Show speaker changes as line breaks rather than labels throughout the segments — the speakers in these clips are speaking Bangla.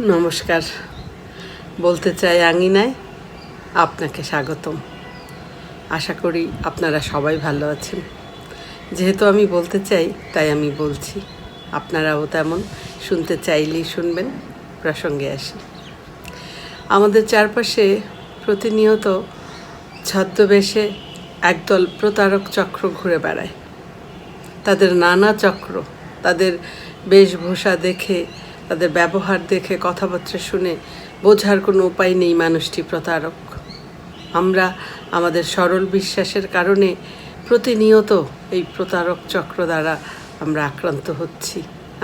নমস্কার। বলতে চাই আঙিনায় আপনাকে স্বাগতম। আশা করি আপনারা সবাই ভালো আছেন। যেহেতু আমি বলতে চাই, তাই আমি বলছি। আপনারাও তেমন শুনতে চাইলেই শুনবেন, প্রসঙ্গে আসি। আমাদের চারপাশে প্রতিনিয়ত ছদ্মবেশে একদল প্রতারক চক্র ঘুরে বেড়ায়। তাদের নানা চক্র, তাদের বেশভূষা দেখে তাদের ব্যবহার দেখে কথাবার্তা শুনে বোঝার কোনো উপায় নেই মানুষটি প্রতারক। আমরা আমাদের সরল বিশ্বাসের কারণে প্রতিনিয়ত এই প্রতারক চক্র দ্বারা আমরা আক্রান্ত হচ্ছি,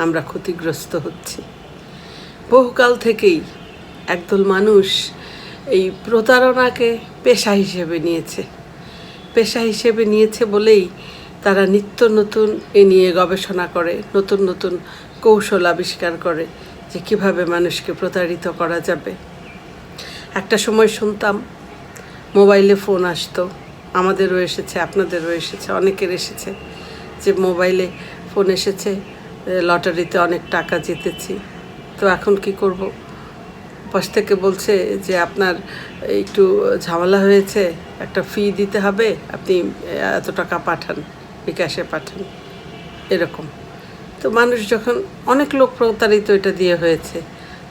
আমরা ক্ষতিগ্রস্ত হচ্ছি। বহুকাল থেকেই একদল মানুষ এই প্রতারণাকে পেশা হিসেবে নিয়েছে। পেশা হিসেবে নিয়েছে বলেই তারা নিত্য নতুন এ নিয়ে গবেষণা করে, নতুন নতুন কৌশল আবিষ্কার করে যে কীভাবে মানুষকে প্রতারিত করা যাবে। একটা সময় শুনতাম, মোবাইলে ফোন আসতো, আমাদেরও এসেছে, আপনাদেরও এসেছে, অনেকের এসেছে যে মোবাইলে ফোন এসেছে লটারিতে অনেক টাকা জিতেছি। তো এখন কি করব? পাশ থেকে বলছে যে আপনার একটু ঝামেলা হয়েছে, একটা ফি দিতে হবে, আপনি এত টাকা পাঠান, বিকাশে পাঠান, এরকম। তো মানুষ যখন, অনেক লোক প্রতারিত এটা দিয়ে হয়েছে।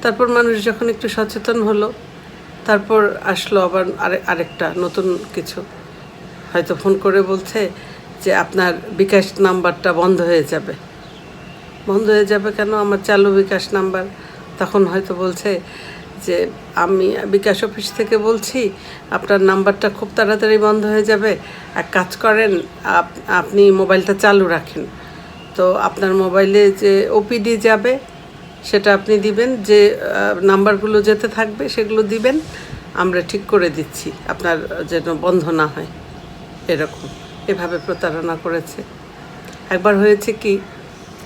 তারপর মানুষ যখন একটু সচেতন হলো, তারপর আসলো আবার আরে, আরেকটা নতুন কিছু। হয়তো ফোন করে বলছে যে আপনার বিকাশ নাম্বারটা বন্ধ হয়ে যাবে। বন্ধ হয়ে যাবে কেন? আমার চালু বিকাশ নাম্বার। তখন হয়তো বলছে যে, আমি বিকাশ অফিস থেকে বলছি, আপনার নাম্বারটা খুব তাড়াতাড়ি বন্ধ হয়ে যাবে। এক কাজ করেন, আপ- আপনি মোবাইলটা চালু রাখেন। তো আপনার মোবাইলে যে ওপিডি যাবে, সেটা আপনি দিবেন, যে নাম্বারগুলো যেতে থাকবে, সেগুলো দিবেন, আমরা ঠিক করে দিচ্ছি, আপনার যেন বন্ধ না হয়, এরকম, এভাবে প্রতারণা করেছে। একবার হয়েছে কি,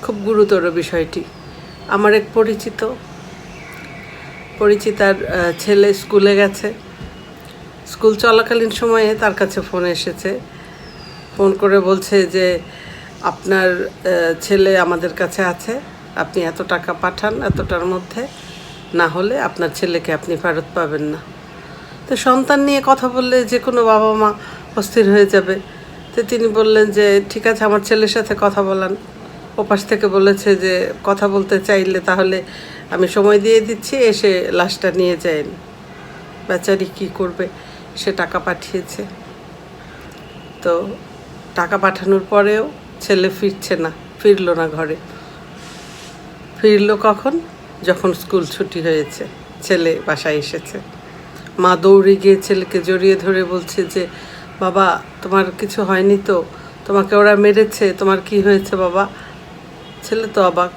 খুব গুরুতর বিষয়টি, আমার এক পরিচিত পরিচিতার ছেলে স্কুলে গেছে, স্কুল চলাকালীন সময়ে তার কাছে ফোন এসেছে, ফোন করে বলছে যে আপনার ছেলে আমাদের কাছে আছে। আপনি এত টাকা পাঠান এতটার মধ্যে, না হলে আপনার ছেলেকে আপনি ফেরত পাবেন না। তো সন্তান নিয়ে কথা বললে যে কোনো বাবা মা অস্থির হয়ে যাবে। তো তিনি বললেন যে, ঠিক আছে, আমার ছেলের সাথে কথা বলান। ওপাশ থেকে বলেছে যে, কথা বলতে চাইলে তাহলে আমি সময় দিয়ে দিচ্ছি, এসে লাশটা নিয়ে যায়েন। বেচারি কী করবে? সে টাকা পাঠিয়েছে। তো টাকা পাঠানোর পরেও ছেলে ফিরছে না, ফিরলো না ঘরে। ফিরলো কখন? যখন স্কুল ছুটি হয়েছে, ছেলে বাসায় এসেছে। মা দৌড়ে গিয়ে ছেলেকে জড়িয়ে ধরে বলছে যে, বাবা, তোমার কিছু হয়নি তো? তোমাকে ওরা মেরেছে, তোমার কি হয়েছে বাবা? ছেলে তো অবাক।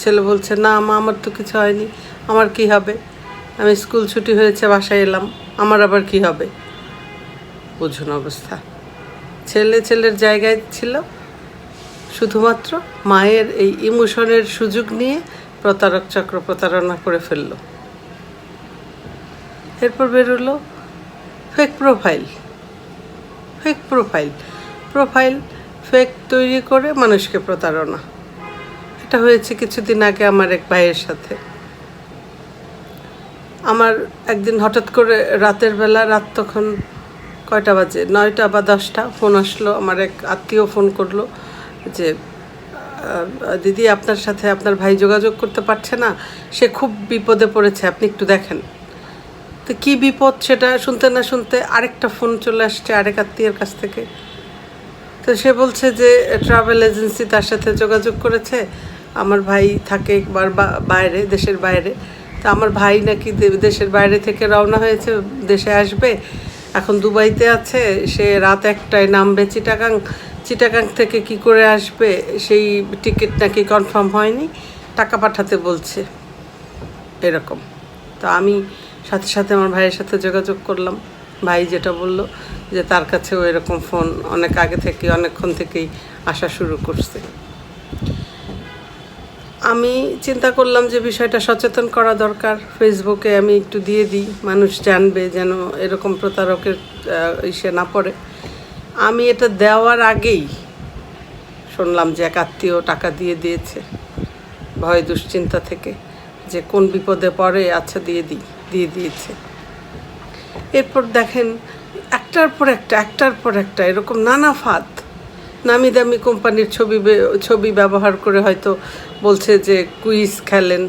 ছেলে বলছে, না মা, আমার তো কিছু হয়নি। আমার কি হবে? আমি স্কুল ছুটি হয়েছে, বাসায় এলাম। আমার আবার কি হবে? বুঝুন অবস্থা। ছেলে ছেলের জায়গায় ছিল শুধুমাত্র মায়ের এই ইমোশনের সুযোগ নিয়ে প্রতারক চক্র প্রতারণা করে ফেলল। এরপর বেরোলো fake profile fake profile profile fake তৈরি করে মানুষকে প্রতারণা। এটা হয়েছে কিছুদিন আগে আমার এক ভাইয়ের সাথে। আমার একদিন হঠাৎ করে রাতের বেলা, রাত তখন কয়টা বাজে? নয়টা বা দশটা, ফোন আসলো। আমার এক আত্মীয় ফোন করল। যে দিদি আপনার সাথে আপনার ভাই যোগাযোগ করতে পারছে না, সে খুব বিপদে পড়েছে, আপনি একটু দেখেন। তো কী বিপদ সেটা শুনতে না শুনতে আরেকটা ফোন চলে আসছে আরেক আত্মীয়ের কাছ থেকে। তো সে বলছে যে ট্রাভেল এজেন্সি তার সাথে যোগাযোগ করেছে, আমার ভাই থাকে একবার বাইরে, দেশের বাইরে। তা আমার ভাই নাকি দেশের বাইরে থেকে রওনা হয়েছে, দেশে আসবে, এখন দুবাইতে আছে, সে রাত একটায় নামবে চিটাগাং চিটাগাং থেকে কি করে আসবে, সেই টিকিট নাকি কনফার্ম হয়নি, টাকা পাঠাতে বলছে, এরকম। তো আমি সাথে সাথে আমার ভাইয়ের সাথে যোগাযোগ করলাম, ভাই যেটা বলল যে তার কাছেও এরকম ফোন অনেক আগে থেকে অনেকক্ষণ থেকেই আসা শুরু করছে। আমি চিন্তা করলাম যে বিষয়টা সচেতন করা দরকার ফেসবুকে আমি একটু দিয়ে দিই, মানুষ জানবে যেন এরকম প্রতারকের ইসে না পড়ে। আমি এটা দেওয়ার আগেই শুনলাম যে এক আত্মীয় টাকা দিয়ে দিয়েছে। ভয়, দুশ্চিন্তা থেকে যে কোন বিপদে পড়ে আচ্ছা দিয়ে দিই, দিয়ে দিয়েছে। এরপর দেখেন, একটার পর একটা, একটার পর একটা, এরকম নানা ফাঁদ। নামি দামি কোম্পানির ছবি ছবি ব্যবহার করে হয়তো বলছে যে, কুইজ খেলেন,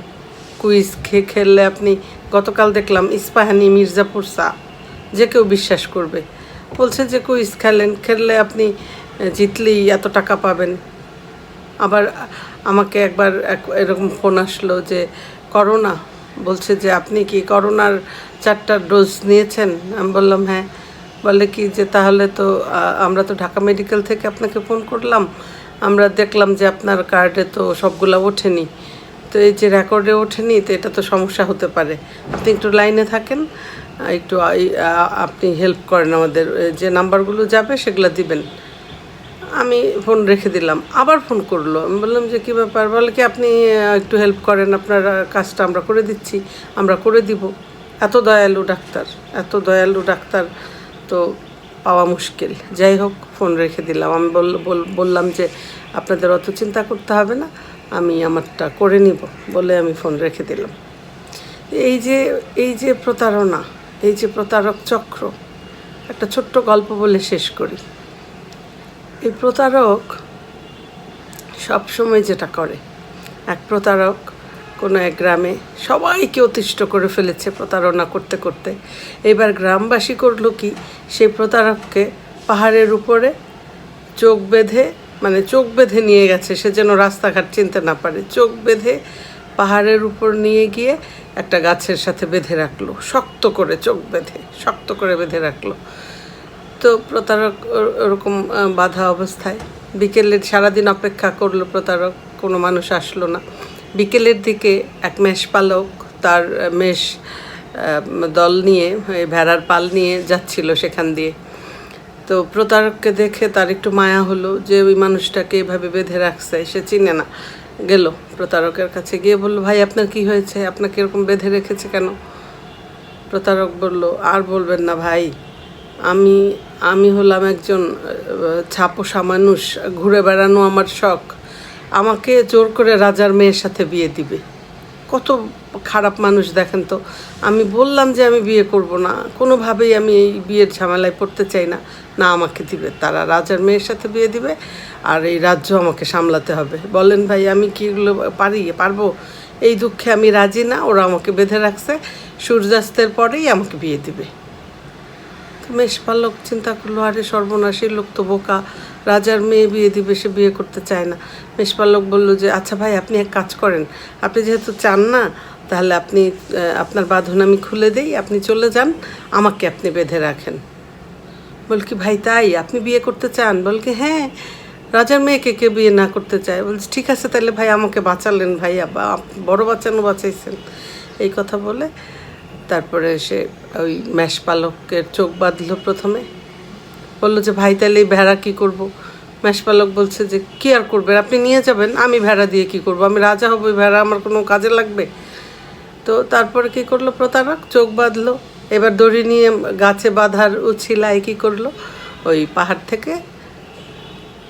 কুইজ খেললে আপনি, গতকাল দেখলাম ইস্পাহানি মির্জাপুর সা যে কেউ বিশ্বাস করবে। বলছে যে কুইজ খেলেন, খেললে আপনি জিতলেই এত টাকা পাবেন। আবার আমাকে একবার এক- এরকম ফোন আসলো যে, করোনা। বলছে যে, আপনি কি করোনার চারটা ডোজ নিয়েছেন? আমি বললাম হ্যাঁ। বলে কি যে, তাহলে তো আমরা তো ঢাকা মেডিকেল থেকে আপনাকে ফোন করলাম। আমরা দেখলাম যে আপনার কার্ডে তো সবগুলা ওঠেনি। তো এই যে রেকর্ডে ওঠেনি, তো এটা তো সমস্যা হতে পারে। আপনি একটু লাইনে থাকেন। একটু আপনি হেল্প করেন আমাদের যে নাম্বারগুলো যাবে সেগুলো দিবেন। আমি ফোন রেখে দিলাম, আবার ফোন করল। আমি বললাম যে, কী ব্যাপার? বলে কি, আপনি একটু হেল্প করেন, আপনার কাজটা আমরা করে দিচ্ছি, আমরা করে দিব। এত দয়ালু ডাক্তার, এত দয়ালু ডাক্তার তো পাওয়া মুশকিল। যাই হোক ফোন রেখে দিলাম। আমি বল- বল- বললাম যে, আপনাদের অত চিন্তা করতে হবে না, আমি আমারটা করে নিব। বলে আমি ফোন রেখে দিলাম। এই যে এই যে প্রতারণা এই যে প্রতারক চক্র, একটা ছোট্ট গল্প বলে শেষ করি। এই প্রতারক সবসময় যেটা করে, এক প্রতারক কোনো এক গ্রামে সবাইকে অতিষ্ঠ করে ফেলেছে প্রতারণা করতে করতে। এবার গ্রামবাসী করল কি, সেই প্রতারককে পাহাড়ের উপরে চোখ বেঁধে মানে চোখ বেঁধে নিয়ে গেছে, সে যেন রাস্তাঘাট চিনতে না পারে। চোখ বেঁধে পাহাড়ের উপর নিয়ে গিয়ে একটা গাছের সাথে বেঁধে রাখল, শক্ত করে চোখ বেঁধে, শক্ত করে বেঁধে রাখল। তো প্রতারক ওরকম বাধা অবস্থায় বিকেলের, সারাদিন অপেক্ষা করল প্রতারক, কোনো মানুষ আসলো না। বিকেলের দিকে এক মেষ পালক তার মেষ দল নিয়ে ভেড়ার পাল নিয়ে যাচ্ছিল সেখান দিয়ে। তো প্রতারককে দেখে তার একটু মায়া হলো যে ওই মানুষটাকে এভাবে বেঁধে রাখছে, সে চিনে না। গেল। প্রতারকের কাছে গিয়ে বলল, ভাই, আপনার কি হয়েছে? আপনাকে এরকম বেঁধে রেখেছে কেন? প্রতারক বলল, আর বলবেন না ভাই, আমি আমি হলাম একজন ছাপোষা মানুষ, ঘুরে বেড়ানো আমার শখ। আমাকে জোর করে রাজার মেয়ের সাথে বিয়ে দিবে। কত খারাপ মানুষ দেখেন তো। আমি বললাম যে আমি বিয়ে করব না। কোনোভাবেই আমি এই বিয়ের ঝামেলায় পড়তে চাই না। না আমাকে দিবে। তারা রাজার মেয়ের সাথে বিয়ে দিবে আর এই রাজ্য আমাকে সামলাতে হবে। বলেন ভাই, আমি কি এগুলো পারি? পারব? এই দুঃখে আমি রাজি না। ওরা আমাকে বেঁধে রাখছে। সূর্যাস্তের পরেই আমাকে বিয়ে দিবে। মেষপালক চিন্তা করল, আরে সর্বনাশী লোক তো বোকা, রাজার মেয়ে বিয়ে দিবে, সে বিয়ে করতে চায় না। মেষপালক বলল যে আচ্ছা ভাই, আপনি এক কাজ করেন, আপনি যেহেতু চান না, তাহলে আপনি আপনার বাঁধন আমি খুলে দেই, আপনি চলে যান, আমাকে আপনি বেঁধে রাখেন। বল কি, ভাই, তাই? আপনি বিয়ে করতে চান? বল কি হ্যাঁ রাজার মেয়েকে কে বিয়ে না করতে চায়? বলছি, ঠিক আছে, তাহলে ভাই, আমাকে বাঁচালেন ভাই বড় বাঁচানো বাঁচাইছেন। এই কথা বলে তারপরে সে ওই মেষপালকের চোখ বাঁধলো প্রথমে। বলল যে, ভাই, তাহলে এই ভেড়া কী করব? মেষপালক বলছে যে, কী আর করবেন? আপনি নিয়ে যাবেন, আমি ভেড়া দিয়ে কি করব? আমি রাজা হব, এই ভেড়া আমার কোনো কাজে লাগবে? তো তারপরে কি করল প্রতারক? চোখ বাঁধলো, এবার দড়ি নিয়ে গাছে বাঁধার উছিলায় কী করল? ওই পাহাড় থেকে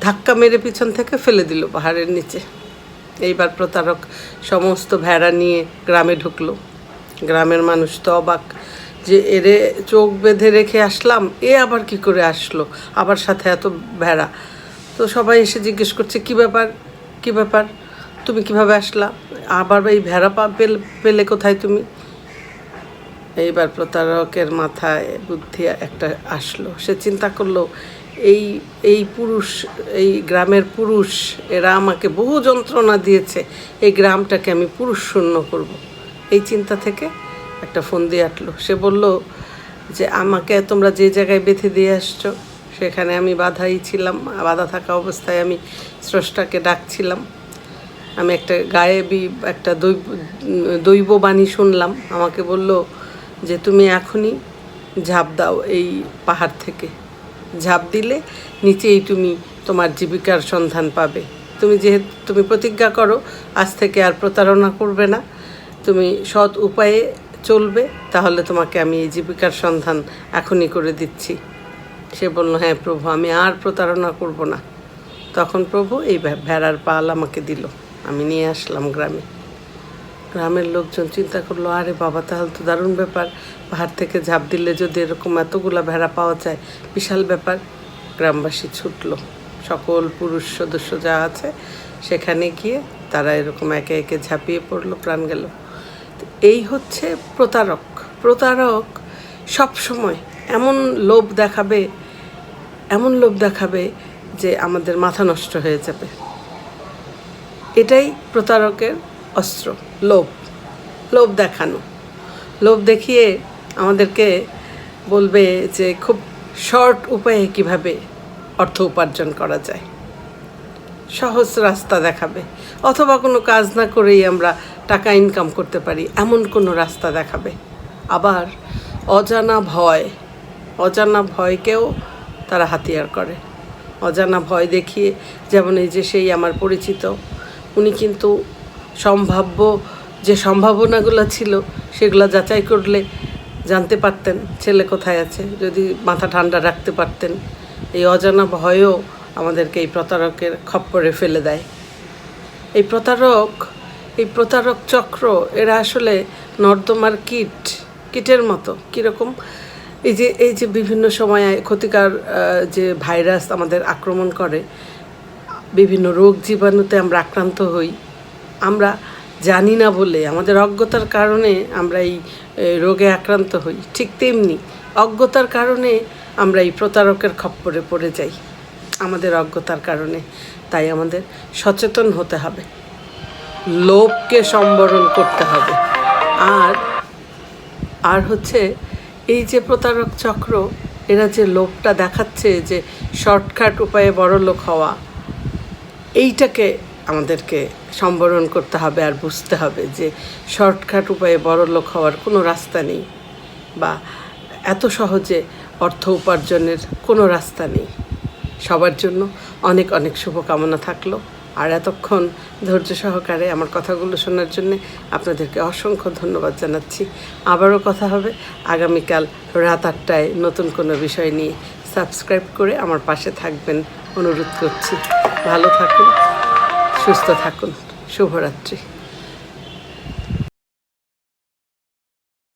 ধাক্কা মেরে পিছন থেকে ফেলে দিল পাহাড়ের নিচে। এইবার প্রতারক সমস্ত ভেড়া নিয়ে গ্রামে ঢুকলো। গ্রামের মানুষ তো অবাক যে এরে চোখ বেঁধে রেখে আসলাম, এ আবার কি করে আসলো? আবার সাথে এত ভেড়া। তো সবাই এসে জিজ্ঞেস করছে, কি ব্যাপার? কি ব্যাপার? তুমি কীভাবে আসলা? আবার এই ভেড়া পা পেলে পেলে কোথায় তুমি? এইবার প্রতারকের মাথায় বুদ্ধি একটা আসলো। সে চিন্তা করল, এই এই পুরুষ, এই গ্রামের পুরুষ, এরা আমাকে বহু যন্ত্রণা দিয়েছে। এই গ্রামটাকে আমি পুরুষ শূন্য করব। এই চিন্তা থেকে একটা ফোন দিয়ে আটলো। সে বলল যে, আমাকে তোমরা যে জায়গায় বেঁধে দিয়ে আসছো, সেখানে আমি বাধাই ছিলাম, বাধা থাকা অবস্থায় আমি স্রষ্টাকে ডাকছিলাম। আমি একটা গায়েবী, একটা দৈব দৈব বাণী শুনলাম। আমাকে বলল যে, তুমি এখনই ঝাঁপ দাও এই পাহাড় থেকে। ঝাঁপ দিলে নিচেই তুমি তোমার জীবিকার সন্ধান পাবে। তুমি যেহেতু, তুমি প্রতিজ্ঞা করো, আজ থেকে আর প্রতারণা করবে না। তুমি সৎ উপায়ে চলবে, তাহলে তোমাকে আমি এই জীবিকার সন্ধান এখনই করে দিচ্ছি। সে বলল হ্যাঁ প্রভু, আমি আর প্রতারণা করব না। তখন প্রভু এই ভেড়ার পাল আমাকে দিল। আমি নিয়ে আসলাম গ্রামে। গ্রামের লোকজন চিন্তা করল, আরে বাবা, তাহলে তো দারুণ ব্যাপার। পাহাড় থেকে ঝাঁপ দিলে যদি এরকম এতগুলা ভেড়া পাওয়া যায়, বিশাল ব্যাপার। গ্রামবাসী ছুটলো। সকল পুরুষ সদস্য যা আছে, সেখানে গিয়ে তারা এরকম একে একে ঝাঁপিয়ে পড়ল, প্রাণ গেল। এই হচ্ছে প্রতারক। প্রতারক সব সময় এমন লোভ দেখাবে, এমন লোভ দেখাবে যে আমাদের মাথা নষ্ট হয়ে যাবে। এটাই প্রতারকের অস্ত্র, লোভ। লোভ দেখানো। লোভ দেখিয়ে আমাদেরকে বলবে যে খুব শর্ট উপায়ে কীভাবে অর্থ উপার্জন করা যায়। সহজ রাস্তা দেখাবে। অথবা কোনো কাজ না করেই আমরা টাকা ইনকাম করতে পারি, এমন কোনো রাস্তা দেখাবে। আবার অজানা ভয়, অজানা ভয়কেও তারা হাতিয়ার করে। অজানা ভয় দেখিয়ে, যেমন এই যে সেই আমার পরিচিত, উনি কিন্তু সম্ভাব্য যে সম্ভাবনাগুলো ছিল, সেগুলো যাচাই করলে জানতে পারতেন ছেলে কোথায় আছে, যদি মাথা ঠান্ডা রাখতে পারতেন। এই অজানা ভয়ও আমাদেরকে এই প্রতারকের খপ্পরে ফেলে দেয়। এই প্রতারক এই প্রতারক চক্র, এরা আসলে নর্দমার কীট, কীটের মতো, কীরকম? এই যে এই যে বিভিন্ন সময়ে ক্ষতিকার যে ভাইরাস আমাদের আক্রমণ করে, বিভিন্ন রোগ জীবাণুতে আমরা আক্রান্ত হই, আমরা জানি না বলে, আমাদের অজ্ঞতার কারণে আমরা এই রোগে আক্রান্ত হই, ঠিক তেমনি অজ্ঞতার কারণে আমরা এই প্রতারকের খপ্পরে পড়ে যাই, আমাদের অজ্ঞতার কারণে, তাই আমাদের সচেতন হতে হবে। লোভকে সম্বরণ করতে হবে। আর আর হচ্ছে এই যে প্রতারক চক্র, এরা যে লোভটা দেখাচ্ছে যে শর্টকাট উপায়ে বড় লোক হওয়া, এইটাকে আমাদেরকে সম্বরণ করতে হবে আর বুঝতে হবে যে শর্টকাট উপায়ে বড় লোক হওয়ার কোনো রাস্তা নেই বা এত সহজে অর্থ উপার্জনের কোনো রাস্তা নেই। সবার জন্য অনেক অনেক শুভকামনা থাকল। আর এতক্ষণ ধৈর্য সহকারে আমার কথাগুলো শোনার জন্য আপনাদেরকে অসংখ্য ধন্যবাদ জানাচ্ছি। আবারও কথা হবে। আগামীকাল রাত আটটায় নতুন কোনো বিষয় নিয়ে। সাবস্ক্রাইব করে আমার পাশে থাকবেন। অনুরোধ করছি। ভালো থাকুন, সুস্থ থাকুন। শুভরাত্রি।